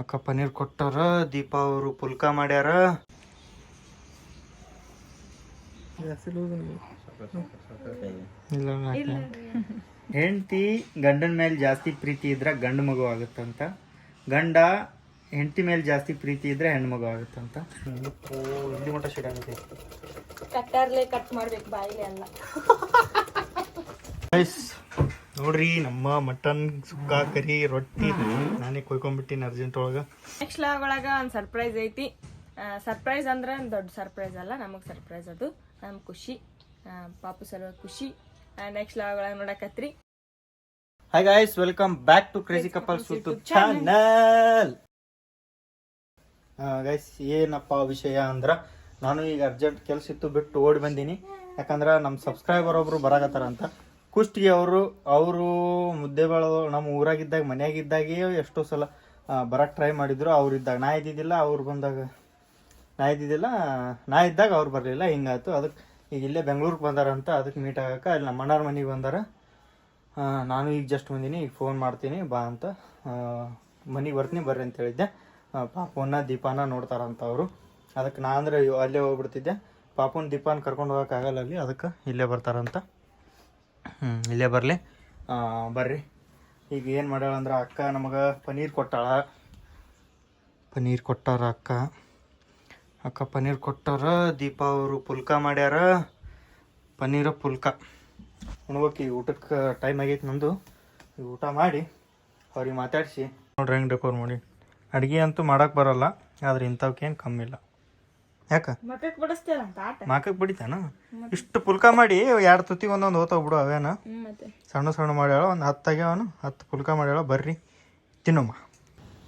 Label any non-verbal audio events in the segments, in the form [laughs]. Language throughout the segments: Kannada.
ಅಕ್ಕ ಪನ್ನೀರ್ ಕೊಟ್ಟಾರ ದೀಪ ಅವರು ಪುಲ್ಕ ಮಾಡ್ಯಾರ. ಹೆಂಡತಿ ಗಂಡನ ಮೇಲೆ ಜಾಸ್ತಿ ಪ್ರೀತಿ ಇದ್ರೆ ಗಂಡು ಮಗು ಆಗುತ್ತಂತ? ಗಂಡ ಹೆಂಡತಿ ಮೇಲೆ ಜಾಸ್ತಿ ಪ್ರೀತಿ ಇದ್ರೆ ಹೆಣ್ಮಗು ಮಗು ಆಗುತ್ತಂತ? ಇಲ್ಲಿ ಮಟ್ಟ ಕಟ್ ಮಾಡ್ಬೇಕು ಬಾಯಿಲೆ ಅಲ್ಲ. ಗೈಸ್ ನೋಡ್ರಿ ನಮ್ಮ ಮಟನ್ ಸುಕ್ಕ ಕರಿ ರೊಟ್ಟಿ ನಾನೇ ಕೊಯ್ಕೊಂಡ್ಬಿಟ್ಟಿನಿ ಅರ್ಜೆಂಟ್ ಒಳಗ. ನೆಕ್ಸ್ಟ್ ಲಾಗ್ ಒಳಗ ಒಂದು ಸರ್ಪ್ರೈಸ್ ಐತಿ. ಸರ್ಪ್ರೈಸ್ ಅಂದ್ರೆ ದೊಡ್ಡ ಸರ್ಪ್ರೈಸ್ ಅಲ್ಲ ನಮಗೆ ಸರ್ಪ್ರೈಸ್ ಅದು. ನಮ್ ಖುಷಿ ಪಾಪು ಸಲುವಾಗಿ ಖುಷಿ. ನೆಕ್ಸ್ಟ್ ಲಾಗ್ ಒಳಗೆ ನೋಡಕತ್ರಿ. Hi guys welcome back to crazy couples YouTube channel guys ಏನಪ್ಪ ವಿಷಯ ಅಂದ್ರ ನಾನು ಈಗ ಅರ್ಜೆಂಟ್ ಕೆಲಸ ಇತ್ತು ಬಿಟ್ಟು ಓಡಿ ಬಂದೀನಿ. ಯಾಕಂದ್ರ ನಮ್ಮ ಸಬ್ಸ್ಕ್ರೈಬರ್ ಒಬ್ರು ಬರಾಕತ್ತಾರ ಅಂತ. ಕುಷ್ಟಿಗೆ ಅವರು ಅವರು ಮುದ್ದೆಬೇಳ ನಮ್ಮ ಊರಾಗಿದ್ದಾಗ, ಮನೆಯಾಗಿದ್ದಾಗೆ ಎಷ್ಟೋ ಸಲ ಬರಕ್ಕೆ ಟ್ರೈ ಮಾಡಿದ್ರು. ಅವ್ರು ಇದ್ದಾಗ ನಾ ಇದ್ದಿದ್ದಿಲ್ಲ, ಅವ್ರು ಬಂದಾಗ ನಾ ಇದ್ದಿದ್ದಿಲ್ಲ, ನಾ ಇದ್ದಾಗ ಅವ್ರು ಬರಲಿಲ್ಲ, ಹಿಂಗಾಯ್ತು. ಅದಕ್ಕೆ ಈಗ ಇಲ್ಲೇ ಬೆಂಗ್ಳೂರಿಗೆ ಬಂದಾರಂತ ಅದಕ್ಕೆ ಮೀಟ್ ಆಗಕ್ಕೆ ಅಲ್ಲಿ ನಮ್ಮ ಅಣ್ಣಾರ ಮನೆಗೆ ಬಂದಾರ. ನಾನು ಈಗ ಜಸ್ಟ್ ಬಂದೀನಿ, ಈಗ ಫೋನ್ ಮಾಡ್ತೀನಿ, ಬಾ ಅಂತ. ಮನೆಗೆ ಬರ್ತೀನಿ, ಬರ್ರಿ ಅಂತ ಹೇಳಿದ್ದೆ. ಪಾಪುನ ದೀಪಾನ ನೋಡ್ತಾರಂತ ಅವರು. ಅದಕ್ಕೆ ನಾ ಅಂದರೆ ಅಲ್ಲೇ ಹೋಗ್ಬಿಡ್ತಿದ್ದೆ. ಪಾಪುನ, ದೀಪಾನ ಕರ್ಕೊಂಡು ಹೋಗೋಕ್ಕಾಗಲ್ಲ ಅಲ್ಲಿ, ಅದಕ್ಕೆ ಇಲ್ಲೇ ಬರ್ತಾರಂತ ಹ್ಞೂ ಇಲ್ಲೇ ಬರಲಿ. ಬರ್ರಿ. ಈಗ ಏನು ಮಾಡ್ಯಾಳ ಅಂದ್ರೆ ಅಕ್ಕ ನಮಗೆ ಪನ್ನೀರ್ ಕೊಟ್ಟಾಳ. ಪನ್ನೀರ್ ಕೊಟ್ಟಾರ ಅಕ್ಕ. ಅಕ್ಕ ಪನ್ನೀರ್ ಕೊಟ್ಟಾರ ದೀಪ ಅವರು ಪುಲ್ಕ ಮಾಡ್ಯಾರ. ಪನ್ನೀರ ಪುಲ್ಕ. ಉಣ್ಬೇಕು ಊಟಕ್ಕೆ ಟೈಮ್ ಆಗೈತೆ ನಂದು. ಈಗ ಊಟ ಮಾಡಿ ಅವ್ರಿಗೆ ಮಾತಾಡಿಸಿ. ನೋಡ್ರಿ ಹೆಂಗೆ ಡೆಕೋರ್ ಮಾಡಿ. ಅಡುಗೆ ಅಂತೂ ಮಾಡಕ್ಕೆ ಬರಲ್ಲ ಆದ್ರೆ ಇಂಥವಕ್ಕೇನು ಕಮ್ಮಿ ಇಲ್ಲ. ಯಾಕೆ? ಮಕ್ಕಕ್ಕೆ ಬಡಿಸ್ತೇವ ಅಂತ ಆಟ. ಮಾಕಕ್ಕೆ ಬಿಡಿತಾನ? ಇಷ್ಟು ಪುಲ್ಕ ಮಾಡಿ ಎರಡು ತುತ್ತಿಗೆ ಒಂದೊಂದು ಓತ ಬಿಡು ಅವೇನ. ಹ್ಮ್ ಮತ್ತೆ? ಸಣ್ಣ ಸಣ್ಣ ಮಾಡ್ಯಾಳ ಒಂದು ಹತ್ತು ಆಗ್ಯಾವನು ಹತ್ತು ಪುಲ್ಕ ಮಾಡ್ಯಾಳ ಬರ್ರಿ ತಿನ್ನಮ್ಮ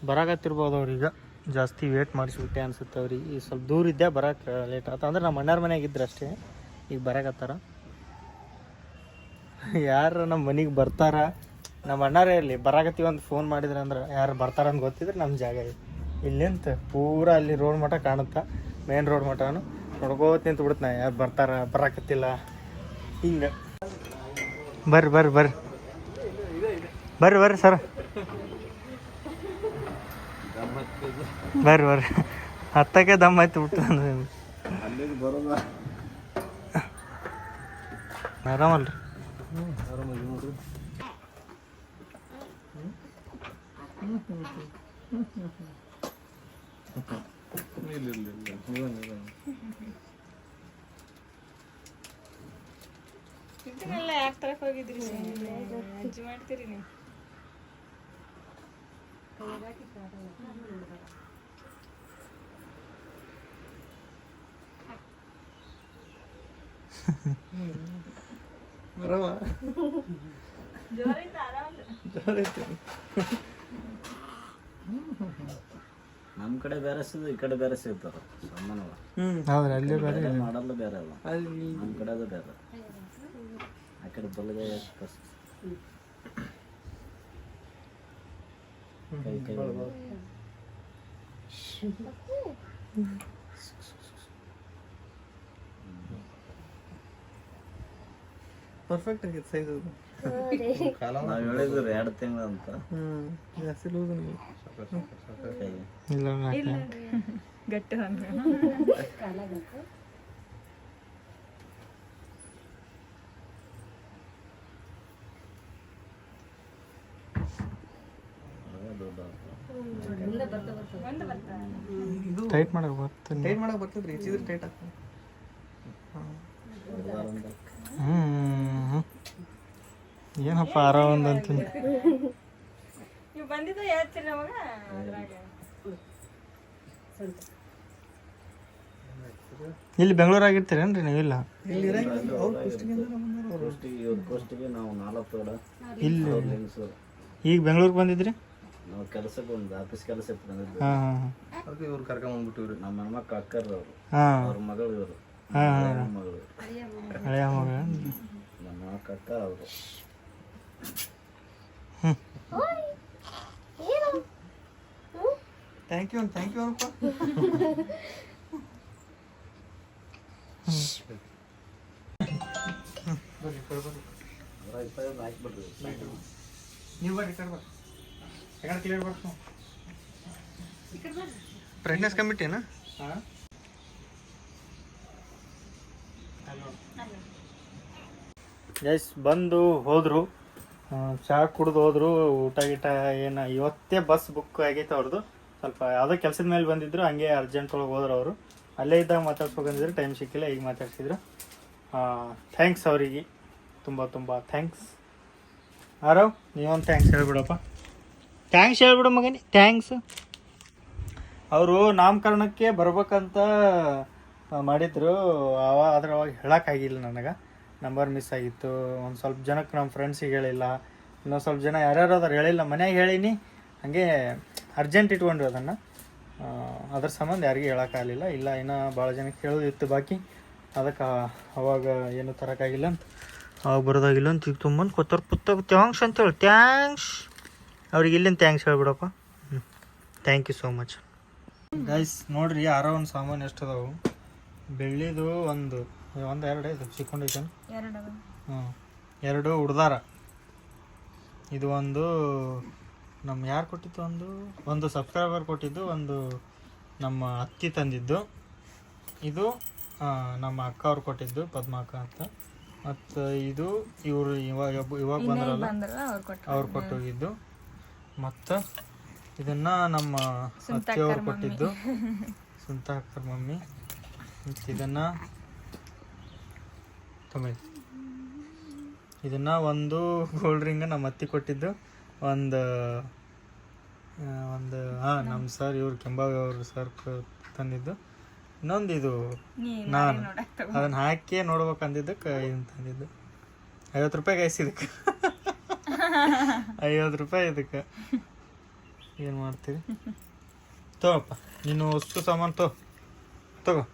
ಬರಾಕತ್ತಿರ್ಬೋದು ಅವ್ರೀಗ. ಜಾಸ್ತಿ ವೇಟ್ ಮಾಡಿಸ್ಬಿಟ್ಟೆ ಅನ್ಸುತ್ತೆ ಅವ್ರಿಗೆ. ಈಗ ಸ್ವಲ್ಪ ದೂರ ಇದ್ದೆ ಬರಕ್ಕೆ ಲೇಟ್ ಆತ. ಅಂದ್ರೆ ನಮ್ಮ ಅಣ್ಣಾರ ಮನ್ಯಾಗ ಇದ್ರೆ ಅಷ್ಟೇ. ಈಗ ಬರಾಕತ್ತಾರ. ಯಾರು ನಮ್ಮ ಮನೆಗೆ ಬರ್ತಾರ? ನಮ್ಮ ಅಣ್ಣಾರೇ ಇರಲಿ. ಬರಾಕತ್ತೀವಿ ಒಂದು ಫೋನ್ ಮಾಡಿದ್ರೆ ಅಂದ್ರೆ ಯಾರು ಬರ್ತಾರ ಅಂತ ಗೊತ್ತಿದ್ರೆ ನಮ್ಮ ಜಾಗ ಇದೆ. ಇಲ್ಲಿಂತ ಪೂರ ಅಲ್ಲಿ ರೋಡ್ ಮಟ್ಟ ಕಾಣುತ್ತಾ? ಮೇನ್ ರೋಡ್ ಮಟನು ನೋಡ್ಕೋತ ನಿಂತು ಬಿಡ್ತಾನೆ, ಯಾರು ಬರ್ತಾರ, ಬರಾಕತ್ತಿಲ್ಲ. ಹಿಂಗೆ. ಬರ್ರಿ ಬರ್ರಿ ಬರ್ರಿ. ಬರ್ರಿ ಬರ್ರಿ, ಸರ್. ಬರ್ರಿ ಬರ್ರಿ. ಹತ್ತಕ್ಕೆ ದಮ್ ಆಯ್ತು ಬಿಟ್ಟು ಆರಾಮಲ್ರಿ? ಇದನ್ನೆಲ್ಲ ಯಾಕೆ ತರಕ್ ಹೋಗಿದ್ರಿ ಅಜ್ಜಿ ಮಾಡ್ತೀರಿ ನೀವು ಜೋರಿಂದ ಆರಾಮ ನಮ್ಮ ಕಡೆ ಬೇರೆ ಸಿಗೋದು ಈ ಕಡೆ ಬೇರೆ ಸಿಗ್ತಾರ ಸಮಾನವ ಹೌದ್ರಿ ಅಲ್ಲೇ ಬೇರೆ ಮಾಡಲ್ಲ ಬೇರೆ ಅಲ್ಲ. ನಮ್ಮ ಕಡೆ ಅದು ಬೇರೆ. ಆ ಕಡೆ ಬಲಗೈ ಕಸ್ ಕೈ ಕೈ ಪರ್ಫೆಕ್ಟ್ ಆಗಿತ್ತು ಸೈಜ್ ಅದು. ನಾವು ಹೇಳಿದ್ರು ಎರಡು ತಿಂಗಳು ಅಂತ. ಹ್ಮ್. ಜಾಸ್ತಿ ಲೂಸ್ ಕೈ ಇಲ್ಲ ಗಟ್ಟಿ ಹಂಗ ಟೈಟ್ ಮಾಡಕ್ ಬರ್ತ ಟೈಟ್ ಮಾಡಕ್ ಬರ್ತದ್ರಿ ಹೆಚ್ಚಿದ್ರೆ ಟೈಟ್ ಆಗ್ತದೆ ಹ್ಮ್. ಏನಪ್ಪ ಆರಾಮ ಅಂತೀನಿ. ಬಂದಿದ್ದು ಹೇಳ್ತೀರಿ ನಮಗ? ಇಲ್ಲಿ ಇಲ್ಲಿ ಬೆಂಗಳೂರಾಗಿರ್ತೀರೇನ್ರಿ ನೀವು ಇಲ್ಲ? ನಾವು ನಾಲ್ಕು ತೋಡ. ಇಲ್ಲಿ. ಈಗ ಬೆಂಗಳೂರಿಗೆ ಬಂದಿದ್ರಿ? ನಾವು ಕೆಲಸಕ್ಕೆ ಒಂದು ಆಫೀಸ್ ಕೆಲಸ ಇತ್ತು ಬಂದಿದ್ದು. ಹಾಂ ಹಾಂ ಅದಕ್ಕೆ ಇವ್ರು ನಮ್ಮ ಹೆಣ್ಮಕ್ಳು ಅಕ್ಕರ್ ಅವರು. ಹಾಂ. ಅವ್ರ ಮಗಳು ಇವರು. ಹಾಂ ಮಗಳು ಹಳೆಯ ಮಗ ನಮ್ಮ ಅಕ್ಕ ಅವರು. ಥ್ಯಾಂಕ್ ಯು ಥ್ಯಾಂಕ್ ಯು ಅಪ್ಪ ಪ್ರೆಗ್ನೆನ್ಸ್ ಕಮಿಟಿನಾ ನೀವು ಬರ್ರಿ ಕಡೆ ಬರ್ರಿ. ಯಾಕಂದ್ರೆ ಕ್ಲಿಯರ್ ಬರ್ತು ಬ್ರೈಟ್ನೆಸ್ ಕಮ್ಮಿಟ್ಟೇನ ಎಸ್ ಬಂದು ಹೋದ್ರು. ಚಹಾ ಕುಡ್ದು ಹೋದ್ರು ಊಟ ಗೀಟ ಏನ ಇವತ್ತೇ ಬಸ್ ಬುಕ್ ಆಗೈತೆ ಅವ್ರದ್ದು ಸ್ವಲ್ಪ ಯಾವುದೋ ಕೆಲಸದ ಮೇಲೆ ಬಂದಿದ್ರು ಹಂಗೆ ಅರ್ಜೆಂಟ್ ಒಳಗೆ ಹೋದ್ರು ಅವರು. ಅಲ್ಲೇ ಇದ್ದಾಗ ಮಾತಾಡ್ಸ್ಬೇಕಂದಿದ್ರು ಟೈಮ್ ಸಿಕ್ಕಿಲ್ಲ ಈಗ ಮಾತಾಡ್ಸಿದ್ರು. ಥ್ಯಾಂಕ್ಸ್ ಅವರಿಗೆ. ತುಂಬ ತುಂಬ ಥ್ಯಾಂಕ್ಸ್ ಆರವ್ ನೀವೊಂದು ಥ್ಯಾಂಕ್ಸ್ ಹೇಳ್ಬಿಡಪ್ಪ. ಥ್ಯಾಂಕ್ಸ್ ಹೇಳ್ಬಿಡು ಮಗನಿ ಥ್ಯಾಂಕ್ಸ್ ಅವರು ನಾಮಕರಣಕ್ಕೆ ಬರ್ಬೇಕಂತ ಮಾಡಿದ್ರು. ಅವ ಆದ್ರೆ ಅವಾಗ ಹೇಳೋಕ್ಕಾಗಿಲ್ಲ ನನಗೆ. ನಂಬರ್ ಮಿಸ್ ಆಗಿತ್ತು. ಒಂದು ಸ್ವಲ್ಪ ಜನಕ್ಕೆ ನಮ್ಮ ಫ್ರೆಂಡ್ಸಿಗೆ ಹೇಳಿಲ್ಲ. ಇನ್ನೊಂದು ಸ್ವಲ್ಪ ಜನ ಯಾರ್ಯಾರು ಅದಾರು ಹೇಳಿಲ್ಲ. ಮನ್ಯಾಗ ಹೇಳೀನಿ. ಹಾಗೆ ಅರ್ಜೆಂಟ್ ಇಟ್ಕೊಂಡ್ರು ಅದನ್ನು. ಅದ್ರ ಸಂಬಂಧ ಯಾರಿಗೂ ಹೇಳೋಕ್ಕಾಗಲಿಲ್ಲ. ಇಲ್ಲ ಇನ್ನೂ ಭಾಳ ಜನಕ್ಕೆ ಹೇಳೋದಿತ್ತು ಬಾಕಿ. ಅದಕ್ಕೆ ಅವಾಗ ಏನು ತರೋಕ್ಕಾಗಿಲ್ಲ ಅಂತ. ಅವಾಗ ಬರೋದಾಗಿಲ್ಲ ಅಂತ ಈಗ ತುಂಬ ಕೊತ್ತಾರ ಪುತ್ತ ಥ್ಯಾಂಕ್ಸ್ ಅಂತೇಳಿ. ಥ್ಯಾಂಕ್ಸ್ ಅವ್ರಿಗೆ ಇಲ್ಲಿಂದ ಥ್ಯಾಂಕ್ಸ್ ಹೇಳ್ಬಿಡಪ್ಪ. ಹ್ಞೂ thank you so much guys ನೋಡ್ರಿ ಯಾರೋ ಒಂದು ಸಾಮಾನು ಎಷ್ಟು ಅದಾವು ಬೆಳ್ಳಿದು ಒಂದು ಒಂದು ಎರಡು ಇದು ಸಿಕ್ಕೊಂಡೈತೆ ಎರಡು ಹ್ಞೂ ಎರಡು ಉಡ್ದಾರ. ಇದು ಒಂದು ನಮ್ಮ ಯಾರು ಕೊಟ್ಟಿದ್ದು ಒಂದು? ಒಂದು ಸಬ್ಸ್ಕ್ರೈಬರ್ ಕೊಟ್ಟಿದ್ದು ಒಂದು ನಮ್ಮ ಅತ್ತಿ ತಂದಿದ್ದು. ಇದು ನಮ್ಮ ಅಕ್ಕ ಅವ್ರು ಕೊಟ್ಟಿದ್ದು ಪದ್ಮಾಕ ಅಂತ. ಮತ್ತು ಇದು ಇವರು ಇವಾಗ ಇವಾಗ ಬಂದ್ರಲ್ಲ? ಅವ್ರು ಕೊಟ್ಟು ಅವ್ರು ಕೊಟ್ಟೋಗಿದ್ದು ಮತ್ತು ಇದನ್ನ ನಮ್ಮ ಅತ್ತೆಯವ್ರು ಕೊಟ್ಟಿದ್ದು. ಸುಂತ ಅಕ್ಕರ್ ಮಮ್ಮಿ. ಮತ್ತು ಇದನ್ನು ತಗೊಳ್ಳಿ. ಇದನ್ನು ಒಂದು ಗೋಲ್ಡ್ ರಿಂಗ್ ನಮ್ಮ ಅತ್ತಿ ಕೊಟ್ಟಿದ್ದು. ಒಂದು ಒಂದು ಹಾಂ ನಮ್ಮ ಸರ್ ಇವ್ರು ಕೆಂಬಾವಿ ಅವರು ಸರ್ ತಂದಿದ್ದು. ಇನ್ನೊಂದು ಇದು ನಾನು ಅದನ್ನ ಹಾಕಿ ನೋಡ್ಬೇಕಂದಿದ್ದಕ್ಕೆ ಇದನ್ನ ತಂದಿದ್ದು. ಐವತ್ತು ರೂಪಾಯಿ ಗೈಸ್ ಇದಕ್ಕೆ. ಐವತ್ತು ರೂಪಾಯಿ ಇದಕ್ಕೆ. ಏನು ಮಾಡ್ತೀರಿ? ತಗೋಪ್ಪ ನೀನು ವಸ್ತು ಸಾಮಾನು ತಗೋ. ತಗೋ.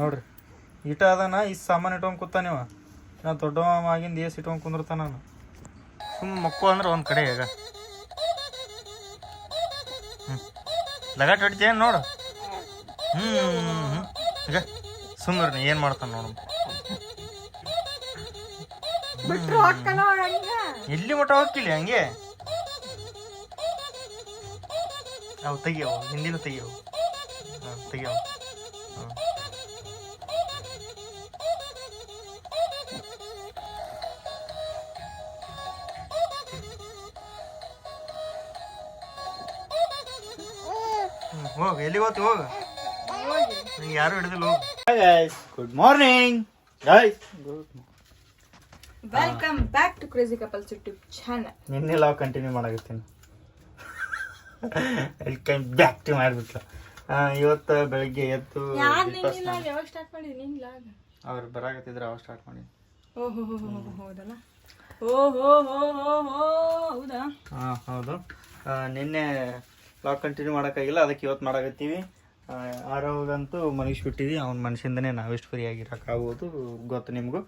ನೋಡ್ರಿ ಈಟ ಅದನ ಈ ಸಾಮಾನು ಇಟ್ಕೊಂಡು ಕೂತಾನಿವ ನೀವ. ನಾ ದೊಡ್ಡವ ಆಗಿಂದ ಏಸ್ ಇಟ್ಕೊಂಡು ಕುಂದಿರ್ತಾನ ನಾನು ಸುಮ್ಮನೆ ಮಕ್ಕು ಅಂದ್ರೆ ಒಂದು ಕಡೆ ಈಗ. ಹ್ಞೂ ಲಗಾಟ್ ಹೊಡಿತೇನು ನೋಡು. ಹ್ಞೂ ಹ್ಞೂ ಈಗ ಸುಮ್ಮನೆ ಏನು ಮಾಡ್ತಾನೆ ನೋಡು. ಎಲ್ಲಿ ಮಟ್ಟ ಹೋಗ್ತಿಲ್ಲ ಹಂಗೆ? ಅವು ತೆಗಿಯವು ಹಿಂದಿನ ತೆಗಿಯವು. ಹಾಂ ತೆಗಿಯವು. ಹೋಗು ಎಲ್ಲಿಗೆ ಹೋಗ್ತಿ ಹೋಗು. ನಿಂಗೆ ಯಾರು ಹಿಡಿದಿಲ್ಲ ಹೋಗು. Good morning guys good welcome back to crazy couples YouTube channel ನಿನ್ನೆ ನಾವು ಕಂಟಿನ್ಯೂ ಮಾಡಾಕತ್ತೀನಿ. ವೆಲ್ಕಮ್ ಬ್ಯಾಕ್ ಟು ಮಾಡಿಬಿಟ್ಲು ಇವತ್ತು ಬೆಳಿಗ್ಗೆ ಎದ್ದು ಯಾರು ದೀಪ ನಿನ್ನಿಲ್ಲ? ಯಾವಾಗ ಸ್ಟಾರ್ಟ್ ಮಾಡಿದ್ರಿ ನಿನ್ನಿಲ್ಲ ಲಾಗ್ ಅವ್ರು ಬರಾಕತ್ತಿದ್ರೆ ಅವಾಗ ಸ್ಟಾರ್ಟ್ ಮಾಡಿ. ಓಹೋ ಹೋ ಹೋ ಹೋ ಹೌದಲ್ಲ? ಓ ಹೋ ಹೋ ಹೋ ಹೋ ಹೌದಾ? ಹಾಂ ಹೌದು. ನಿನ್ನೆ ಲಾಗ್ ಕಂಟಿನ್ಯೂ ಮಾಡೋಕ್ಕಾಗಿಲ್ಲ ಅದಕ್ಕೆ ಇವತ್ತು ಮಾಡಾಕತ್ತೀವಿ. ಆರೋಗಂತೂ ಮನುಷ್ಯ ಬಿಟ್ಟಿದ್ವಿ ಅವ್ನ ಮನುಷ್ಯಂದನೇ ನಾವೆಷ್ಟು ಫ್ರೀ ಆಗಿರೋಕ್ಕಾಗೋದು ಗೊತ್ತು ನಿಮಗೂ.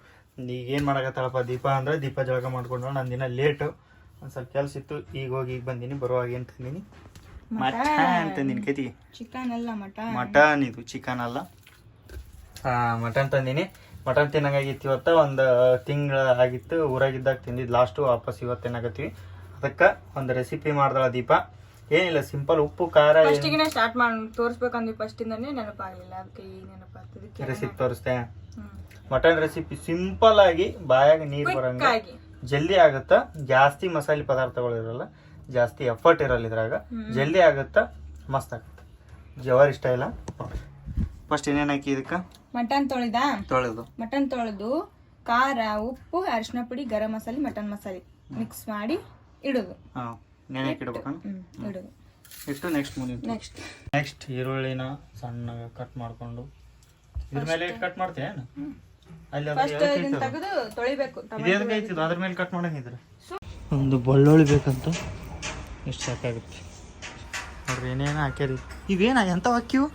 ಈಗ ಏನು ಮಾಡಕತ್ತಾಳಪ್ಪ ದೀಪ ಅಂದ್ರೆ ದೀಪ ಜಳಕ ಮಾಡ್ಕೊಂಡು ನಾನು ದಿನ ಲೇಟು ಒಂದು ಸ್ವಲ್ಪ ಕೆಲಸ ಇತ್ತು ಈಗ ಹೋಗಿ ಈಗ ಬಂದೀನಿ ಬರುವಾಗ ಏನು ತಂದೀನಿ? ಮಟನ್. ತಂದೀನಿ ಕೈತಿಗೆ? ಚಿಕನ್ ಅಲ್ಲ ಮಟನ್. ಇದು ಚಿಕನ್ ಅಲ್ಲ. ಮಟನ್ ತಂದೀನಿ. ಮಟನ್ ತಿನ್ನಂಗಾಗಿತ್ತು ಇವತ್ತು ಒಂದು ತಿಂಗಳ ಆಗಿತ್ತು ಊರಾಗಿದ್ದಾಗ ತಿಂದಿದ್ದು ಲಾಸ್ಟು ವಾಪಸ್ ಇವತ್ತು ತಿನ್ನಾಕತ್ತೀವಿ. ಅದಕ್ಕೆ ಒಂದು ರೆಸಿಪಿ ಮಾಡ್ದಳ ದೀಪ. ಏನಿಲ್ಲ ಸಿಂಪಲ್ ಉಪ್ಪು ಖಾರ ಫಸ್ಟಿಗೆ ಸ್ಟಾರ್ಟ್ ಮಾಡಿ ತೋರಿಸ್ಬೇಕಂದ್ರೆ ಫಸ್ಟಿಂದನೇ ನೆನಪಾಗಲಿಲ್ಲ ಅದಕ್ಕೆ ಈಗ ನೆನಪಾಗ್ತದೆ. ರೆಸಿಪಿ ತೋರಿಸ್ತೆ ಮಟನ್ ರೆಸಿಪಿ ಸಿಂಪಲ್ ಆಗಿ ಬಾಯಾಗ ನೀರು ಬರಂಗ ಜಲ್ದಿ ಆಗುತ್ತಾ? ಜಾಸ್ತಿ ಮಸಾಲೆ ಪದಾರ್ಥಗಳು ಇರಲ್ಲ ಜಾಸ್ತಿ ಎಫರ್ಟ್ ಇರಲ್ಲ ಇದ್ರಾಗ. ಜಲ್ದಿ ಆಗುತ್ತಾ? ಮಸ್ತ್ ಆಗುತ್ತೆ. ಜವಾರಿ ಇಷ್ಟ ಇಲ್ಲ? ಫಸ್ಟ್ ಏನೇನು ಹಾಕಿ ಇದಕ್ಕೆ? ಮಟನ್ ತೊಳೆದ? ತೊಳೆದು. ಮಟನ್ ತೊಳೆದು ಖಾರ ಉಪ್ಪು ಅರಿಶಿನ ಪುಡಿ ಗರಂ ಮಸಾಲೆ ಮಟನ್ ಮಸಾಲೆ. ಮಿಕ್ಸ್ ಮಾಡಿ ಇಡೋದು. ಹಾಂ. ನೆನೆ ಇಡ್ಬೇಕನ್ನ ಹ್ಮ್ ಇಡೋದು. ಇಟ್ಟು ನೆಕ್ಸ್ಟ್ ಮುಂದಿನ ನೆಕ್ಸ್ಟ್ ನೆಕ್ಸ್ಟ್ ಈರುಳ್ಳಿನ ಸಣ್ಣಗೆ ಕಟ್ ಮಾಡ್ಕೊಂಡು. ಇದ್ರ ಮೇಲೆ ಕಟ್ ಮಾಡ್ತೀಯ ಅಲ್ಲಿ ಅದು ತೆಗೆದು ತೊಳಿಬೇಕು ಇದೇದಕ್ಕೆ ಐತಿದು ಅದ್ರ ಮೇಲೆ ಕಟ್ ಮಾಡಂಗಿದ್ರೆ ಒಂದು ಬೆಳ್ಳುಳ್ಳಿ ಬೇಕಂತ. ಎಷ್ಟು ಸಾಕಾಗುತ್ತೆ ನೋಡ್ರಿ ಏನೇನು ಹಾಕ್ಯಾರಿ? ಇವೇನ ಎಂತ ಹಾಕಿವು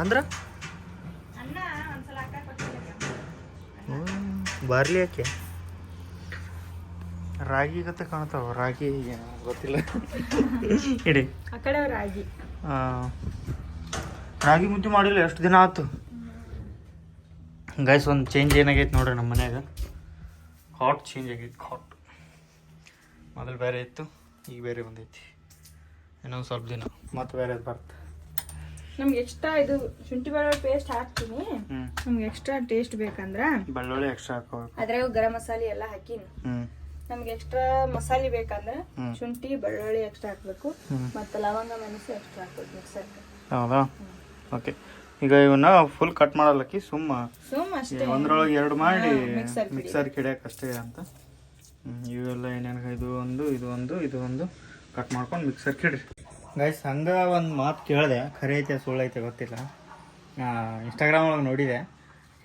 ಅಂದ್ರ? ಬಾರ್ಲಿ ಹಾಕಿ ರಾಗಿ ಗತೆ ಕಾಣ್ತಾವ ರಾಗಿ ಏನೋ ಗೊತ್ತಿಲ್ಲ. ಇಡಿ. ಆ ಕಡೆ ರಾಗಿ. ಆ, ರಾಗಿ ಮುದ್ದೆ ಮಾಡಿಲ್ಲ ಎಷ್ಟು ದಿನ ಆಯ್ತು ಗೈಸ್ ಒಂದು ಚೇಂಜ್ ಏನಾಗೈತೆ ನೋಡ್ರಿ ನಮ್ಮ ಮನ್ಯಾಗ. ಹಾಟ್ ಚೇಂಜ್ ಆಗೈತೆ ಹಾಟ್ ಮೊದಲು ಬೇರೆ ಇತ್ತು ಈಗ ಬೇರೆ ಬಂದೈತಿ. ಇನ್ನೊಂದು ಸ್ವಲ್ಪ ದಿನ ಮತ್ತೆ ಬೇರೆ ಬರುತ್ತೆ ನಮ್ಗೆ ಎಕ್ಸ್ಟ್ರಾ ಇದು ಶುಂಠಿ ಬೆಳ್ಳುಳ್ಳಿ ಪೇಸ್ಟ್ ಹಾಕ್ತೀನಿ. ಹ್ಞೂ ನಮ್ಗೆ ಎಕ್ಸ್ಟ್ರಾ ಟೇಸ್ಟ್ ಬೇಕಂದ್ರೆ ಬೆಳ್ಳುಳ್ಳಿ ಎಕ್ಸ್ಟ್ರಾ ಹಾಕೋಬೇಕು ಅದ್ರಾಗ ಗರಂ ಮಸಾಲೆ ಎಲ್ಲ ಹಾಕಿನಿ. ಹ್ಞೂ ನಮ್ಗೆ ಎಕ್ಸ್ಟ್ರಾ ಮಸಾಲೆ ಬೇಕಂದ್ರೆ ಶುಂಠಿ ಬೆಳ್ಳುಳ್ಳಿ ಎಕ್ಸ್ಟ್ರಾ ಹಾಕ್ಬೇಕು. ಮತ್ತೆ ಲವಂಗ ಮೆಣಸು ಎಕ್ಸ್ಟ್ರಾ ಹಾಕ್ಬೇಕು ಮಿಕ್ಸರ್ ಹೌದಾ? ಓಕೆ ಈಗ ಇವನ್ನ ಫುಲ್ ಕಟ್ ಮಾಡಲಕ್ಕಿ ಸುಮ್ಮ ಸುಮ್ಮ ಅಷ್ಟೇ. ಒಂದ್ರೊಳಗೆ ಎರಡು ಮಾಡಿ ಮಿಕ್ಸರ್. ಕಿಡಿಯಕ್ಕೆ ಅಷ್ಟೇ ಅಂತ. ಇವೆಲ್ಲ ಏನೇನು ಇದು ಒಂದು ಇದು ಒಂದು ಇದು ಒಂದು. ಕಟ್ ಮಾಡ್ಕೊಂಡು ಮಿಕ್ಸರ್ ಕಿಡ್ರಿ. ಗೈಸ್ ಹಂಗೆ ಒಂದು ಮಾತು ಕೇಳಿದೆ. ಖರೆ ಐತೆ ಸುಳ್ಳು ಐತೆ ಗೊತ್ತಿಲ್ಲ. ಇನ್ಸ್ಟಾಗ್ರಾಮ್ ಒಳಗೆ ನೋಡಿದೆ.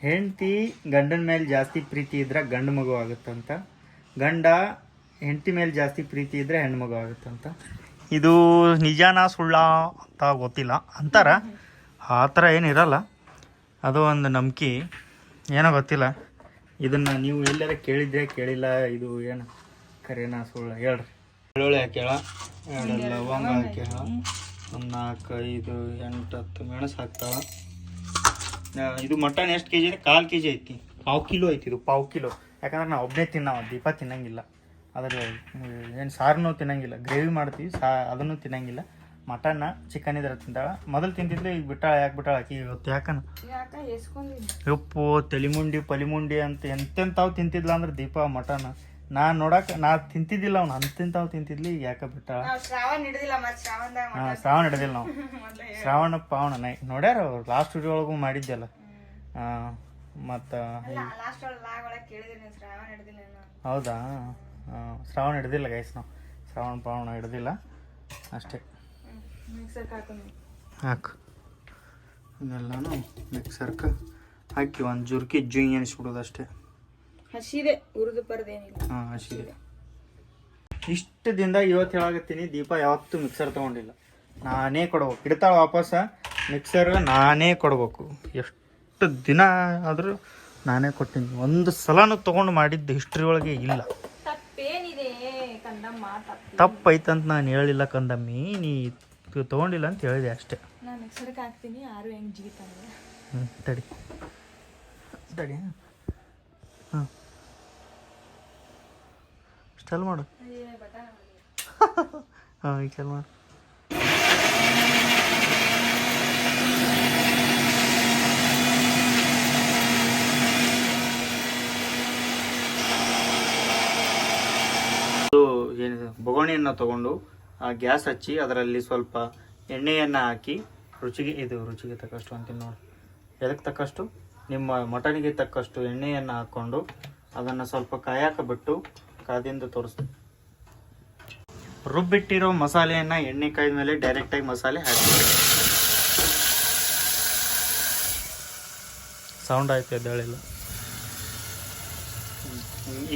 ಹೆಂಡತಿ ಗಂಡನ ಮೇಲೆ ಜಾಸ್ತಿ ಪ್ರೀತಿ ಇದ್ರೆ ಗಂಡು ಮಗು ಆಗುತ್ತಂತ. ಗಂಡ ಹೆಂಡತಿ ಮೇಲೆ ಜಾಸ್ತಿ ಪ್ರೀತಿ ಇದ್ದರೆ ಹೆಣ್ಮಗು ಆಗುತ್ತೆ ಅಂತ. ಇದು ನಿಜಾನ ಸುಳ್ಳ ಅಂತ ಗೊತ್ತಿಲ್ಲ. ಅಂತಾರ? ಆ ಥರ ಏನಿರಲ್ಲ ಅದು ಒಂದು ನಂಬಿಕೆ. ಏನೋ ಗೊತ್ತಿಲ್ಲ. ಇದನ್ನು ನೀವು ಎಲ್ಲಾರ ಕೇಳಿದ್ರೆ ಕೇಳಿಲ್ಲ ಇದು ಏನು ಕರೆನಾ ಸುಳ್ಳ? ಹೇಳ್ರಿ. ಬೆಳ್ಳುಳ್ಳಿ ಹಾಕ್ಯಾಳ ಎರಡು ಲವಂಗ ಹಾಕ್ಯಾಳ ಒಂದು ನಾಲ್ಕು ಐದು ಎಂಟು ಹತ್ತು ಮೆಣಸು ಹಾಕ್ತಾಳ. ಇದು ಮಟನ್ ಎಷ್ಟು ಕೆ ಜಿ ಇದೆ ಕಾಲು ಕೆ ಜಿ ಐತಿ. ಪಾವು ಕಿಲೋ ಐತಿ ಇದು ಪಾವು ಕಿಲೋ. ಯಾಕಂದ್ರೆ ನಾವು ಒಬ್ಬನೇ ತಿನ್ನವ ದೀಪ ತಿನ್ನಂಗಿಲ್ಲ. ಅದ್ರ ಏನು ಸಾರನ್ನು ತಿನ್ನಂಗಿಲ್ಲ. ಗ್ರೇವಿ ಮಾಡ್ತೀವಿ ಸಾ ಅದನ್ನು ತಿನ್ನಂಗಿಲ್ಲ. ಮಟನ್ನ ಚಿಕನ್ ಇದ್ರೆ ತಿಂತಾಳ. ಮೊದಲು ತಿಂತಿದ್ಲು ಈಗ ಬಿಟ್ಟಾಳ ಯಾಕೆ ಬಿಟ್ಟಾಳ? ಆಕಿ ಇವತ್ತು ಯಾಕನ? ಉಪ್ಪು ತಲಿಮುಂಡಿ ಪಲಿಮುಂಡಿ ಅಂತ ಎಂತೆಂತಾವ್ ತಿಂತಿದ್ಲ ಅಂದ್ರೆ ದೀಪ ಮಟನ್ ನಾ ನೋಡಕ್ ನಾ ತಿಂತಿದ್ದಿಲ್ಲ ಅವ್ನು ಅಂತಿಂತಾವ್ ತಿಂತಿದ್ಲಿ ಈಗ ಯಾಕೆ ಬಿಟ್ಟಾಳ? ಹಾಂ ಶ್ರಾವಣ ಹಿಡಿದಿಲ್ಲ ನಾವು. [laughs] ಶ್ರಾವಣ ಪಾವಣ ನೈ ನೋಡ್ಯಾರ ಅವ್ರು ಲಾಸ್ಟ್ ವಿಡಿಯೋ ಒಳಗೂ ಮಾಡಿದ್ದೆಲ್ಲ ಹಾಂ. ಮತ್ತು ಹೌದಾ? ಶ್ರಾವಣ ಹಿಡ್ದಿಲ್ಲ ಗೈಸ್ ನಾವು. ಶ್ರಾವಣ ಪಾವಣ ಹಿಡ್ದಿಲ್ಲ. ಅಷ್ಟೇ. ಹಾಕು ಇದೆಲ್ಲನೂ ಮಿಕ್ಸರ್ಗೆ ಹಾಕಿ ಒಂದು ಜುರ್ಕಿ ಜುಯ್ ಎನಿಸ್ಬಿಡೋದು ಅಷ್ಟೇ. ಹಸಿದೆ ಉರಿದು ಪರದೇನಿಲ್ಲ. ಹಾಂ ಹಸಿದೆ ಇಷ್ಟು ದಿನದಾಗ ಇವತ್ತು ಹೇಳಾಗತ್ತೀನಿ ದೀಪ ಯಾವತ್ತೂ ಮಿಕ್ಸರ್ ತೊಗೊಂಡಿಲ್ಲ. ನಾನೇ ಕೊಡ್ಬೇಕು. ಇಡ್ತಾಳೆ ವಾಪಸ್ ಮಿಕ್ಸರ್ ನಾನೇ ಕೊಡ್ಬೇಕು. ಎಷ್ಟು ದಿನ ಆದರೂ ನಾನೇ ಕೊಟ್ಟಿನಿ. ಒಂದು ಸಲನೂ ತೊಗೊಂಡು ಮಾಡಿದ್ದು ಹಿಸ್ಟ್ರಿ ಒಳಗೆ ಇಲ್ಲ. ತಪ್ಪೈತಂತ ನಾನು ಹೇಳಿಲ್ಲ ಕಂದಮ್ಮಿ. ನೀ ತೊಗೊಂಡಿಲ್ಲ ಅಂತ ಹೇಳಿದೆ ಅಷ್ಟೇ. ಹ್ಞೂ ತಡಿ. ತಡಿ ಹಾಂ ಸ್ಟೆಲ್ ಮಾಡು. ಹಾಂ ಈಗ ಚಲ್ ಮಾಡು ಇದು ಏನಿದೆ ಬೊಗಣಿಯನ್ನು ತಗೊಂಡು ಆ ಗ್ಯಾಸ್ ಹಚ್ಚಿ ಅದರಲ್ಲಿ ಸ್ವಲ್ಪ ಎಣ್ಣೆಯನ್ನು ಹಾಕಿ ರುಚಿಗೆ ಇದು ರುಚಿಗೆ ತಕ್ಕಷ್ಟು ಅಂತೀನಿ ನೋಡಿ. ಎದಕ್ಕೆ ತಕ್ಕಷ್ಟು? ನಿಮ್ಮ ಮಟನಿಗೆ ತಕ್ಕಷ್ಟು ಎಣ್ಣೆಯನ್ನು ಹಾಕ್ಕೊಂಡು ಅದನ್ನು ಸ್ವಲ್ಪ ಕಾಯಕ ಬಿಟ್ಟು ಕಾದಿಂದ ತೋರಿಸ್ತೀನಿ ರುಬ್ಬಿಟ್ಟಿರೋ ಮಸಾಲೆಯನ್ನು ಎಣ್ಣೆ ಕಾಯ್ದ ಮೇಲೆ ಡೈರೆಕ್ಟಾಗಿ ಮಸಾಲೆ ಹಾಕಿ. ಸೌಂಡ್ ಆಯ್ತು ಎದ್ದೇಳಿಲ್ಲ.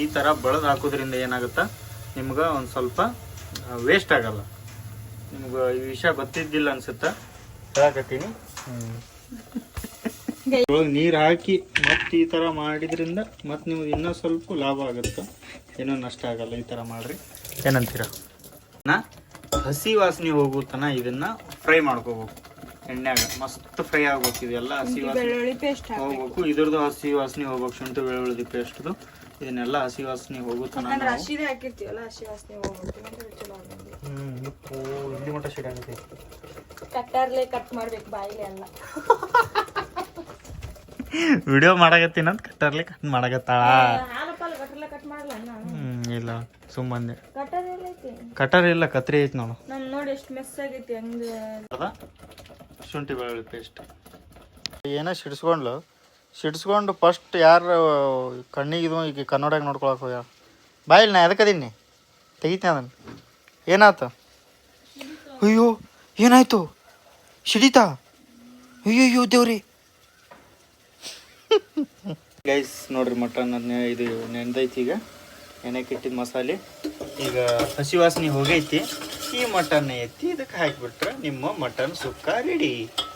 ಈ ಥರ ಬಳದು ಹಾಕೋದ್ರಿಂದ ಏನಾಗುತ್ತಾ? ನಿಮ್ಗೆ ಒಂದು ಸ್ವಲ್ಪ ವೇಸ್ಟ್ ಆಗಲ್ಲ. ನಿಮ್ಗೆ ಈ ವಿಷಯ ಗೊತ್ತಿದ್ದಿಲ್ಲ ಅನ್ಸುತ್ತೆ? ಹೇಳಕತ್ತೀನಿ. ಒಳಗೆ ನೀರು ಹಾಕಿ ಮತ್ತೆ ಈ ಥರ ಮಾಡಿದ್ರಿಂದ ಮತ್ತೆ ನಿಮ್ಗೆ ಇನ್ನೂ ಸ್ವಲ್ಪ ಲಾಭ ಆಗುತ್ತೆ. ಏನೂ ನಷ್ಟ ಆಗಲ್ಲ ಈ ಥರ ಮಾಡ್ರಿ. ಏನಂತೀರ? ನಾ ಹಸಿ ವಾಸನೆ ಹೋಗೋ ತನಕ ಇದನ್ನ ಫ್ರೈ ಮಾಡ್ಕೋಬೇಕು. ಎಣ್ಣೆಗ ಮಸ್ತ್ ಫ್ರೈ ಆಗ್ಬೇಕು. ಇದೆಲ್ಲ ಹಸಿ ವಾಸನೆ ಬೆಳ್ಳುಳ್ಳಿ ಪೇಸ್ಟ್ ಹೋಗ್ಬೇಕು. ಇದ್ರದ್ದು ಹಸಿ ವಾಸನೆ ಹೋಗ್ಬೇಕು. ಶುಂಠಿ ಬೆಳ್ಳುಳ್ಳಿ ಪೇಸ್ಟ್ದು ಇದನ್ನೆಲ್ಲ ಹಸಿ ವಾಸನೆ ಹೋಗೋ ತನ ಯಾಕಂದ್ರೆ ಹಸಿದೆ ಹಾಕಿರ್ತೀವಲ್ಲ ಹಸಿ ವಾಸನೆ ಹೋಗ್ಬಿಡ್ತೀವಿ ಅಂದ್ರೆ ಚಲೋ ಆಗೋದು. ಹ್ಮ್ ಉಪ್ಪು ಇಲ್ಲಿ ಮಟ್ಟ ಶೀಟ್ ಆಗುತ್ತೆ. ಕಟ್ಟರ್ಲೆ ಕಟ್ ಮಾಡ್ಬೇಕು ಬಾಯಿಲೆ ಎಲ್ಲ ವಿಡಿಯೋ ಮಾಡಕತ್ತೀನಂತ ಕಟ್ಟರ್ಲಿ ಕಟ್ ಮಾಡಕತ್ತಾಳ. ಹಾಲಪ್ಪ ಅಲ್ಲಿ ಕಟ್ಟರ್ಲೆ ಕಟ್ ಮಾಡಾಕತ್ತಾಳ ನಾನು ಇಲ್ಲ ಸುಮ್ಮನೆ ಕಟರ್ ಇಲ್ಲ ಕತ್ರಿ ಐತಿ ನೋಡು. ನಮ್ ನೋಡಿ ಎಷ್ಟು ಮೆಸ್ ಆಗೈತಿ ಹಂಗ. ಅದ? ಶುಂಠಿ ಬೆಳ್ಳುಳ್ಳಿ ಪೇಸ್ಟ್ ಏನೋ ಸಿಡಿಸ್ಕೊಂಡ್ಲು ಸಿಡಿಸ್ಕೊಂಡು ಫಸ್ಟ್ ಯಾರು ಕಣ್ಣಿಗೆ ಇದು, ಈಗ ಕನ್ನಡಾಗ ನೋಡ್ಕೊಳಕ್ಕೆ ಹೋಗ್ಯಾಳ? ಬಾಯಿಲ್ ನಾ ಎದಕ್ಕದೀನಿ ತೆಗಿತೀನಿ ಅದನ್ನು. ಏನಾಯ್ತು ಅಯ್ಯೋ, ಏನಾಯ್ತು? ಸಿಡಿತಾ ಅಯ್ಯೋ ಅಯ್ಯೋ, ದೇವ್ರಿ. ಗೈಸ್ ನೋಡ್ರಿ ಮಟನ್ ಇದು ನೆಂದೈತಿ ಈಗ. ನೆನೆಕ್ಕೆ ಇಟ್ಟಿದ ಮಸಾಲೆ. ಈಗ ಹಸಿ ವಾಸನೆ ಹೋಗೈತಿ. ಈ ಮಟನ್ ಎತ್ತಿ ಇದಕ್ಕೆ ಹಾಕಿಬಿಟ್ರೆ ನಿಮ್ಮ ಮಟನ್ ಸುಕ್ಕ ರೆಡಿ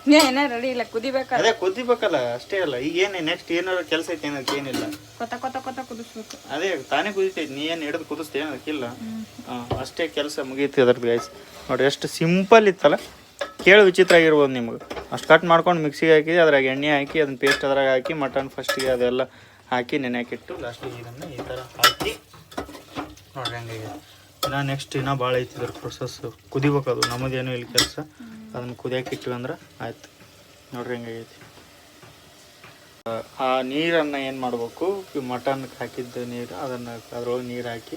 ಏನ ರೆಡಿ ಇಲ್ಲ ಕುದಿಬೇಕಲ್ಲ. ಅದೇ ಕುದಿಬೇಕಲ್ಲ ಅಷ್ಟೇ ಅಲ್ಲ. ಈಗ ಏನು ನೆಕ್ಸ್ಟ್ ಏನಾದ್ರು ಕೆಲಸ ಐತೆ ಏನಕ್ಕೆ ಏನಿಲ್ಲ ಕೊತ ಕೊತ ಕೊತ ಕುದಿಸ್ಬೇಕು. ಅದೇ ತಾನೇ ಕುದಿತೈತಿ. ನೀ ಏನು ಹಿಡಿದು ಕುದಿಸ್ತೇ ಅದಕ್ಕಿಲ್ಲ ಹಾಂ ಅಷ್ಟೇ ಕೆಲಸ ಮುಗೀತಿ ಅದ್ರದ್ದು ಗೈಸ್ ನೋಡಿ ಎಷ್ಟು ಸಿಂಪಲ್ ಇತ್ತಲ್ಲ. ಕೇಳಿ ವಿಚಿತ್ರ ಆಗಿರ್ಬೋದು ನಿಮ್ಗೆ. ಅಷ್ಟು ಕಟ್ ಮಾಡ್ಕೊಂಡು ಮಿಕ್ಸಿಗೆ ಹಾಕಿ ಅದ್ರಾಗ ಎಣ್ಣೆ ಹಾಕಿ ಅದನ್ನ ಪೇಸ್ಟ್ ಅದ್ರಾಗ ಹಾಕಿ ಮಟನ್ ಫಸ್ಟಿಗೆ ಅದೆಲ್ಲ ಹಾಕಿ ನೆನೆಯಾಕಿಟ್ಟು ಲಾಸ್ಟಿಗೆ ಇದನ್ನು ಈ ಥರ ಹಾಕಿ. ನೋಡ್ರಿ ಹಂಗಾಗಿ ಇನ್ನು ನೆಕ್ಸ್ಟ್ ಇನ್ನೂ ಭಾಳ ಐತಿ ಇದ್ರ ಪ್ರೊಸೆಸ್ ಕುದಿಬೇಕು ಅದು ನಮ್ಮದೇನು ಇಲ್ಲಿ ಕೆಲಸ. ಅದನ್ನು ಕುದಿಯಕ್ಕೆ ಇಟ್ಟಿವಿ ಅಂದ್ರೆ ಆಯ್ತು. ನೋಡ್ರಿ ಹೆಂಗಾಗೈತಿ ಆ ನೀರನ್ನು ಏನು ಮಾಡಬೇಕು? ಮಟನ್ಗೆ ಹಾಕಿದ್ದ ನೀರು ಅದನ್ನು ಅದ್ರೊಳಗೆ ನೀರು ಹಾಕಿ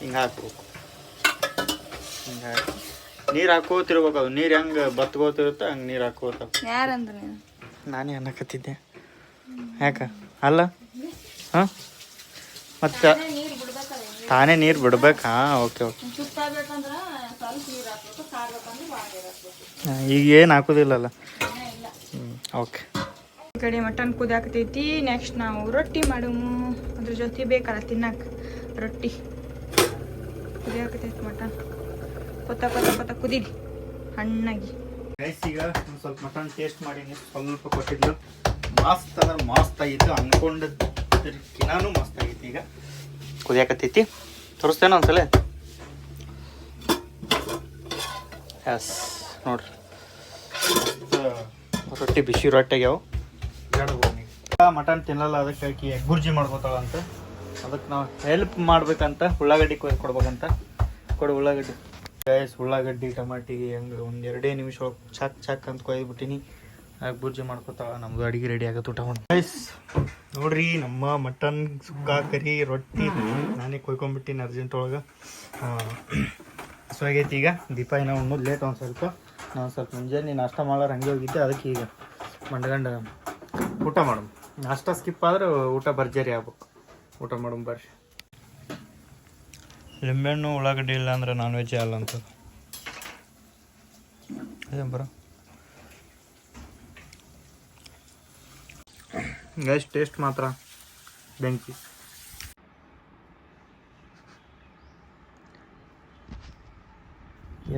ಹಿಂಗೆ ಹಾಕ್ಬೇಕು. ಹಿಂಗೆ ಹಾಕಿ ನೀರು ಹಾಕೋತಿರ್ಬೇಕು ಅದು. ನೀರು ಹೆಂಗೆ ಬತ್ಕೋತಿರುತ್ತೆ ಹಂಗೆ ನೀರು ಹಾಕೋತ ಯಾರಂದ್ರೆ ನಾನೇ? ಅನ್ನಕತ್ತಿದ್ದೆ. ಯಾಕ? ಅಲ್ಲ? ಹಾಂ? ಮತ್ತು ತಾನೇ ನೀರು ಬಿಡ್ಬೇಕಾ? Okay okay. ಸ್ವಲ್ಪ ನೀರು ಹಾಕ್ಬೇಕು ಸಾರ್ಬೇಕಂದ್ರೆ ಭಾಳ ನೀರು ಹಾಕ್ಬೇಕು. ಈಗ ಏನು ಹಾಕೋದಿಲ್ಲಲ್ಲ? ಹ್ಞೂ ಓಕೆ. ಈ ಕಡೆ ಮಟನ್ ಕುದಾಕತೈತಿ ನೆಕ್ಸ್ಟ್ ನಾವು ರೊಟ್ಟಿ ಮಾಡಮು. ಅದ್ರ ಜೊತೆ ಬೇಕಲ್ಲ ತಿನ್ನಕ್. ರೊಟ್ಟಿ. ಕುದಿಯಾಕತೈತಿ ಮಟನ್. ಕೊತ್ತ ಕೊತ್ತ ಕೊತ್ತ ಕುದೀಲಿ. ಹಣ್ಣಾಗಿ. ಈಗ ಒಂದು ಸ್ವಲ್ಪ ಮಟನ್ ಟೇಸ್ಟ್ ಮಾಡೀನಿ ಸ್ವಲ್ಪ ಕೊಟ್ಟಿದ್ದು ಮಸ್ತ್ ಅಂದ್ರೆ ಮಸ್ತ್ ಆಗಿತ್ತು. ಅನ್ಕೊಂಡದಕ್ಕಿನಾನು ಮಸ್ತ್ ಆಗೈತಿ ಈಗ. ಕುದಿಯಾಕತೈತಿ ತೋರಿಸ್ತೇನೆ ಒಂದ್ಸಲ? ಎಸ್, ನೋಡ್ರಿ. ರೊಟ್ಟಿ ಬಿಸಿ ರೊಟ್ಟಿ ಆಗ್ಯಾವ ಮಟನ್ ತಿನ್ನಲ್ಲ, ಅದಕ್ಕಾಗಿ ಎಗ್ ಬುರ್ಜಿ ಮಾಡ್ಕೋತಾಳ ಅಂತ ಅದಕ್ಕೆ ನಾವು ಹೆಲ್ಪ್ ಮಾಡ್ಬೇಕಂತ, ಉಳ್ಳಾಗಡ್ಡಿ ಕೊಡ್ಬೇಕಂತ. ಕೊಡು ಉಳ್ಳಾಗಡ್ಡಿ. ಗೈಸ್ ಉಳ್ಳಾಗಡ್ಡಿ, ಟಮಾಟಿ, ಹೆಂಗೆ ಒಂದು ಎರಡೇ ನಿಮಿಷ ಒಳಗೆ ಚಾಕ್ ಚಾಕ್ ಅಂತ ಕೊಯ್ದುಬಿಟ್ಟಿನಿ. ಆಗ ಬುರ್ಜಿ ಮಾಡ್ಕೋತಾಳ, ನಮ್ದು ಅಡಿಗೆ ರೆಡಿ ಆಗುತ್ತೆ ಊಟ ಮಾಡಿ ಗೈಸ್ ನೋಡ್ರಿ, ನಮ್ಮ ಮಟನ್ ಸುಕ್ಕ, ಕರಿ, ರೊಟ್ಟಿ ನಾನೇ ಕೊಯ್ಕೊಂಬಿಟ್ಟಿನಿ ಅರ್ಜೆಂಟ್ ಒಳಗೆ. ಸೊ ಆಗೈತಿ ಈಗ ದೀಪ ಏನೋ ಉಣ್ಣು ಲೇಟ್ ಒಂದು ಸ್ವಲ್ಪ ನಾನು ಸ್ವಲ್ಪ ಮುಂಜಾನೆ ನಾಷ್ಟ ಮಾಡೋರು ಹಂಗೆ ಹೋಗಿದ್ದೆ ಅದಕ್ಕೆ ಈಗ ಮಂಡಗಂಡ ಊಟ ಮಾಡು ನಾಷ್ಟ ಸ್ಕಿಪ್ ಆದ್ರೆ ಊಟ ಭರ್ಜರಿ ಆಗ್ಬೇಕು. ಊಟ ಮಾಡೋಣ ಬರ್ರಿ. ಲಿಂಬೆಹಣ್ಣು ಉಳ್ಳಾಗಡ್ಡಿ ಇಲ್ಲ ಅಂದ್ರೆ ನಾನ್ ವೆಜ್ ಅಲ್ಲ ಅಂತ. ಬರ ಬರೋ. ಗೈಸ್ ಟೇಸ್ಟ್ ಮಾತ್ರ ಬೆಂಕಿ.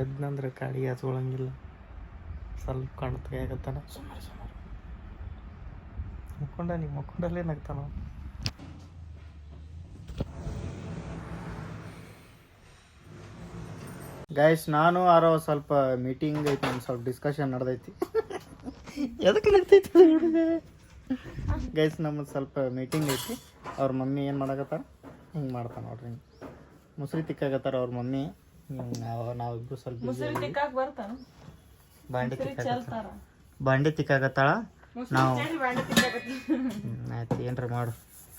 ಎದ್ನಂದ್ರೆ ಕಾಡಿಗೆ ಹಚ್ಕೊಳಂಗಿಲ್ಲ ಸ್ವಲ್ಪ ಕಣ್ಣು ಆಗತ್ತಾನ. ಸುಮಾರು ಸುಮಾರು. ಮುಕ್ಕೊಂಡ ನೀವು ಮುಕ್ಕೊಂಡಲ್ಲೇ ನಗ್ತಾನ ಗೈಸ್ ನಾನು ಆರೋ ಸ್ವಲ್ಪ ಮೀಟಿಂಗ್ ಐತಿ ಒಂದು ಸ್ವಲ್ಪ ಡಿಸ್ಕಷನ್ ನಡೆದೈತಿ. ಎದಕ್ಕೆ ನಗ್ತೈತಿ ಹುಡುಗ? ಗೈಸ್ ಸ್ವಲ್ಪ ಮೀಟಿಂಗ್ ಐತಿ. ಅವ್ರ ಮಮ್ಮಿ ಏನು ಮಾಡಕತ್ತಾರ? ಹಿಂಗೆ ಮಾಡ್ತಾನೆ ನೋಡ್ರಿ. ಮುಸ್ರಿ ತಿಕ್ಕಾಗತ್ತಾರ ಅವ್ರ ಮಮ್ಮಿ. ನಾವು ನಾವಿಬ್ರು ಸ್ವಲ್ಪ ಮುಸುರಿ. ತಿಕ್ಕಾಕ್ ಬರ್ತಾನ? ಬಾಂಡೆ ತಿಕ್ಕಾಗತ್ತಾಳ ಚೆಲ್ತಾರ? ಬಾಂಡೆ ತಿಕ್ಕಾಗತ್ತಾಳ ನಾವು ಹ್ಮ್, ಆಯ್ತು ಏನ್ರ ಮಾಡು.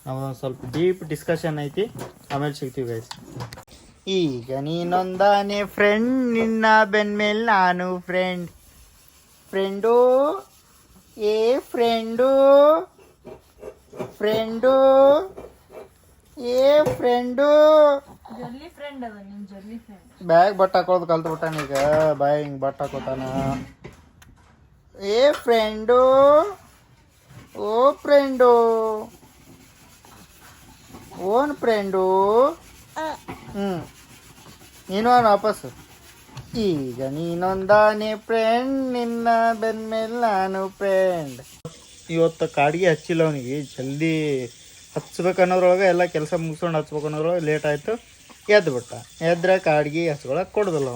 ನಾವು ಒಂದು ಸ್ವಲ್ಪ ಡೀಪ್ ಡಿಸ್ಕಷನ್ ಐತಿ ಆಮೇಲೆ ಸಿಗ್ತೀವಿ ಗೈಸ್ ಈಗ ನೀನೊಂದಾನೆ ಫ್ರೆಂಡ್ ನಿನ್ನ ಬೆನ್ಮೇಲೆ ನಾನು ಫ್ರೆಂಡ್ ಫ್ರೆಂಡು ಏ ಫ್ರೆಂಡು ಫ್ರೆಂಡು ಏ ಫ್ರೆಂಡು ಜರ್ಲಿ ಫ್ರೆಂಡ್ ಅದ ನಿನ್ ಜರ್ಲಿ ಫ್ರೆಂಡ್ ಬ್ಯಾಗ್ ಬಟ್ ಹಾಕೊಳ್ಳೋದು ಕಲ್ತು ಬಿಟ್ಟಾನ ಈಗ. ಬಾಯ್ ಹಿಂಗೆ ಬಟ್ ಹಾಕೋತಾನ. ಏ ಫ್ರೆಂಡು ಓ ಫ್ರೆಂಡು ಓನ್ ಫ್ರೆಂಡು. ಹ್ಞೂ ನೀನು ವಾಪಸ್ಸು. ವಾಪಸ್ ಈಗ ನೀನೊಂದಾನೆ ಫ್ರೆಂಡ್ ನಿನ್ನ ಬೆನ್ಮೇಲೆ ನಾನು ಫ್ರೆಂಡ್. ಇವತ್ತು ಕಾಡಿಗೆ ಹಚ್ಚಿಲ್ಲ ಅವನಿಗೆ. ಜಲ್ದಿ ಹಚ್ಬೇಕು ಅನ್ನೋದ್ರೊಳಗೆ ಎಲ್ಲ ಕೆಲಸ ಮುಗಿಸ್ಕೊಂಡು ಹಚ್ಬೇಕು ಅನ್ನೋದ್ರೊಳಗೆ ಲೇಟ್ ಆಯಿತು. ಎದ್ದು ಬಿಟ್ಟ ಎದ್ರೆ ಕಾಡಿಗೆ ಹಚ್ಕೊಳಕ್ಕೆ ಕೊಡೋದಿಲ್ಲ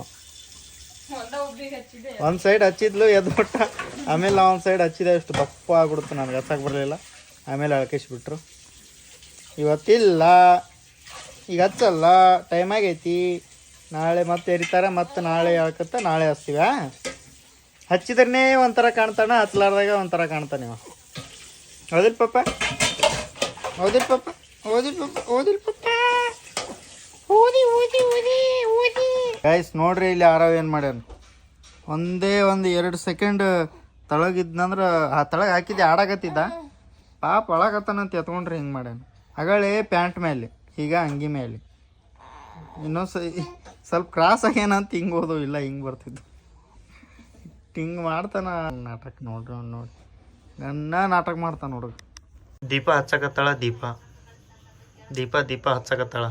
ಒಂದ ಸೈಡ್ ಹಚ್ಚಿದ್ಲು ಎದ್ದು ಬಿಟ್ಟ ಆಮೇಲೆ ನಾ ಒಂದು ಸೈಡ್ ಹಚ್ಚಿದೆ ಅಷ್ಟು ದಪ್ಪ ಆಗ್ಬಿಡ್ತು ನನ್ಗೆ ಹಚ್ಚಕ್ಕೆ ಬರಲಿಲ್ಲ ಆಮೇಲೆ ಅಳ್ಕಿಸ್ಬಿಟ್ರು. ಇವತ್ತಿಲ್ಲ. ಈಗ ಹಚ್ಚಲ್ಲ. ಟೈಮ್ ಆಗೈತಿ. ನಾಳೆ ಮತ್ತೆ ಎರಿತಾರೆ ಮತ್ತೆ ನಾಳೆ ಹೇಳ್ಕತ್ತ ನಾಳೆ ಹಚ್ತೀವ ಹಚ್ಚಿದ್ರೇ ಒಂಥರ ಕಾಣ್ತಾನ ಹಚ್ಲಾರ್ದಾಗ ಒಂಥರ ಕಾಣ್ತಾನೆ ನೀವು ಹೌದಿಲ್ಲ ಪಪ್ಪ? ಹೌದಿಲ್ಲ ಪಪ್ಪ? ಓದಿಲ್ ಪಪ್ಪ? ಓದಿಲ್ ಪಪ್ಪ? ಗೈಸ್ ನೋಡ್ರಿ ಇಲ್ಲಿ ಆರವ್ ಏನು ಮಾಡ್ಯಾನ ಒಂದೇ ಒಂದು ಎರಡು ಸೆಕೆಂಡ್ ತಳಗಿದ್ನಂದ್ರೆ ಆ ತಳಗ ಹಾಕಿದ್ದೆ ಆಡಾಕತ್ತಿದ್ದ. ಪಾಪ ಒಳಗತ್ತಾನಂತ ಎತ್ಕೊಂಡ್ರಿ ಹಿಂಗೆ ಮಾಡ್ಯಾನ. ಅಗಳೇ ಪ್ಯಾಂಟ್ ಮೇಲೆ ಈಗ ಅಂಗಿ ಮೇಲೆ ಇನ್ನೊಂದು ಸ ಸ್ವಲ್ಪ ಕ್ರಾಸ್ ಆಗ್ಯಾನಂತ ಹಿಂಗೆ ಹೋದವು ಇಲ್ಲ ಹಿಂಗೆ ಬರ್ತಿದ್ದು ಹಿಂಗೆ ಮಾಡ್ತಾನ ನಾಟಕ ನೋಡ್ರಿ ಅವ್ನು ನೋಡಿ. ನನ್ನ ನಾಟಕ ಮಾಡ್ತಾನ ನೋಡ್ರಿ ದೀಪ ಹಚ್ಚಕತ್ತಾಳ ದೀಪ. ದೀಪ ದೀಪ ಹಚ್ಚಕತ್ತಾಳ.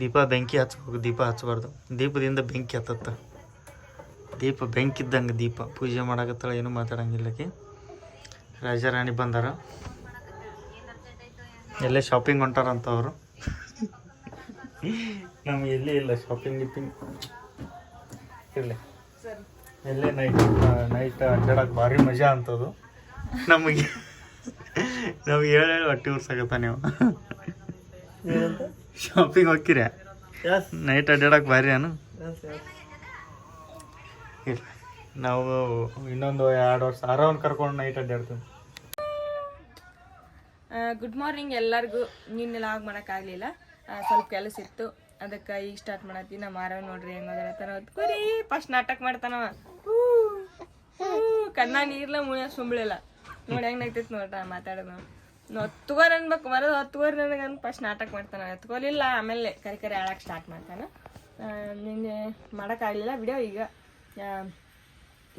ದೀಪ ಬೆಂಕಿ ಹಚ್ಬೇಕು ದೀಪ ಹಚ್ಬಾರ್ದು ದೀಪದಿಂದ ಬೆಂಕಿ ಹತ್ತತ್ತ. ದೀಪ ಬೆಂಕಿ ಇದ್ದಂಗೆ ದೀಪ. ಪೂಜೆ ಮಾಡಕತ್ತಾಳ, ಏನು ಮಾತಾಡಂಗಿಲ್ಲಕ್ಕೆ ರಾಜಾ ರಾಜಾರಾಣಿ ಬಂದಾರ. ಎಲ್ಲೇ ಶಾಪಿಂಗ್ ಹೊಂಟಾರಂತ ಅವರು. ನಮ್ಗೆ ಎಲ್ಲಿ ಇಲ್ಲ ಶಾಪಿಂಗ್ ಗಿಪಿಂಗ್ ಇರಲಿ. ಎಲ್ಲೇ ನೈಟ್ ನೈಟ್ ಅಡ್ಡಾಡಕ್ಕೆ ಭಾರಿ ಮಜಾ ಅಂತದು. ನಮಗೆ, ನಮ್ಗೆ ಹೇಳಿ ಹೊಟ್ಟೆ ಉರ್ಸಾಕತ್ತ ನೀವು ಶಾಪಿಂಗ್ ಹೋಗ್ತೀರಾ? ನೈಟ್ ಅಡ್ಡಾಡಕ್ಕೆ ಬಾರಿ ಇಲ್ಲ. ನಾವು ಇನ್ನೊಂದು ಎರಡು ವರ್ಷ ಆರಾಮ್ ಕರ್ಕೊಂಡು ನೈಟ್ ಅಡ್ಡಾಡ್ತೀವಿ. ಗುಡ್ ಮಾರ್ನಿಂಗ್ ಎಲ್ಲರಿಗೂ. ನಿನ್ನೆ ಲಾಗ್ ಮಾಡೋಕ್ಕಾಗಲಿಲ್ಲ ಸ್ವಲ್ಪ ಕೆಲಸ ಇತ್ತು. ಅದಕ್ಕೆ ಈಗ ಸ್ಟಾರ್ಟ್ ಮಾಡತ್ತಿ. ನಮ್ಮ ಮಾರವ್ ನೋಡ್ರಿ ಹೆಂಗ್ ಅದರ ಕುರಿ ಫಸ್ಟ್ ನಾಟಕ ಮಾಡ್ತಾನವ. ಕಣ್ಣ ನೀರ್ಲ ಮುಳಿಯ ಸುಂಬಳಿಲ್ಲ ನೋಡಿ ಹೆಂಗ್ ನಗ್ತೈತಿ ನೋಡ್ರ ಮಾತಾಡೋದು ಹತ್ತುವರೆ ಅನ್ಬೇಕು, ಬರೋದು ಹತ್ತುವರೆ ನನಗಂತ ಫಸ್ಟ್ ನಾಟಕ ಮಾಡ್ತಾನ. ಎತ್ಕೊಲಿಲ್ಲ, ಆಮೇಲೆ ಕರಿ ಕರಿ ಆಡಕ್ಕೆ ಸ್ಟಾರ್ಟ್ ಮಾಡ್ತಾನ. ನಿನ್ನೆ ಮಾಡೋಕ್ಕಾಗಲಿಲ್ಲ ವಿಡಿಯೋ ಈಗ.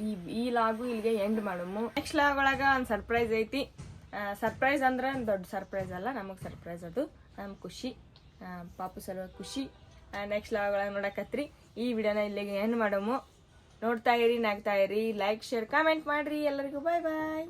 ಈ ಈ ಲಾಗು ಇಲ್ಲಿಗೆ ಎಂಡ್ ಮಾಡಮು. ನೆಕ್ಸ್ಟ್ ಲಾಗ್ ಒಳಗ ಒಂದು ಸರ್ಪ್ರೈಸ್ ಐತಿ. ಸರ್ಪ್ರೈಸ್ ಅಂದ್ರೆ ದೊಡ್ಡ ಸರ್ಪ್ರೈಸ್ ಅಲ್ಲ, ನಮಗೆ ಸರ್ಪ್ರೈಸ್ ಅದು. ನಮ್ಗೆ ಖುಷಿ. ಪಾಪು ಸಲುವಾಗಿ ಖುಷಿ. ನೆಕ್ಸ್ಟ್ ಲಾಗ್ ಒಳಗೆ ನೋಡಕತ್ರಿ. ಈ ವಿಡಿಯೋನ ಇಲ್ಲಿಗೆ ಎಂಡ್ ಮಾಡಮು. ನೋಡ್ತಾ ಇರಿ, ನಾಗ್ತಾ ಇರಿ. ಲೈಕ್ ಶೇರ್ ಕಾಮೆಂಟ್ ಮಾಡ್ರಿ. ಎಲ್ಲರಿಗೂ ಬಾಯ್ ಬಾಯ್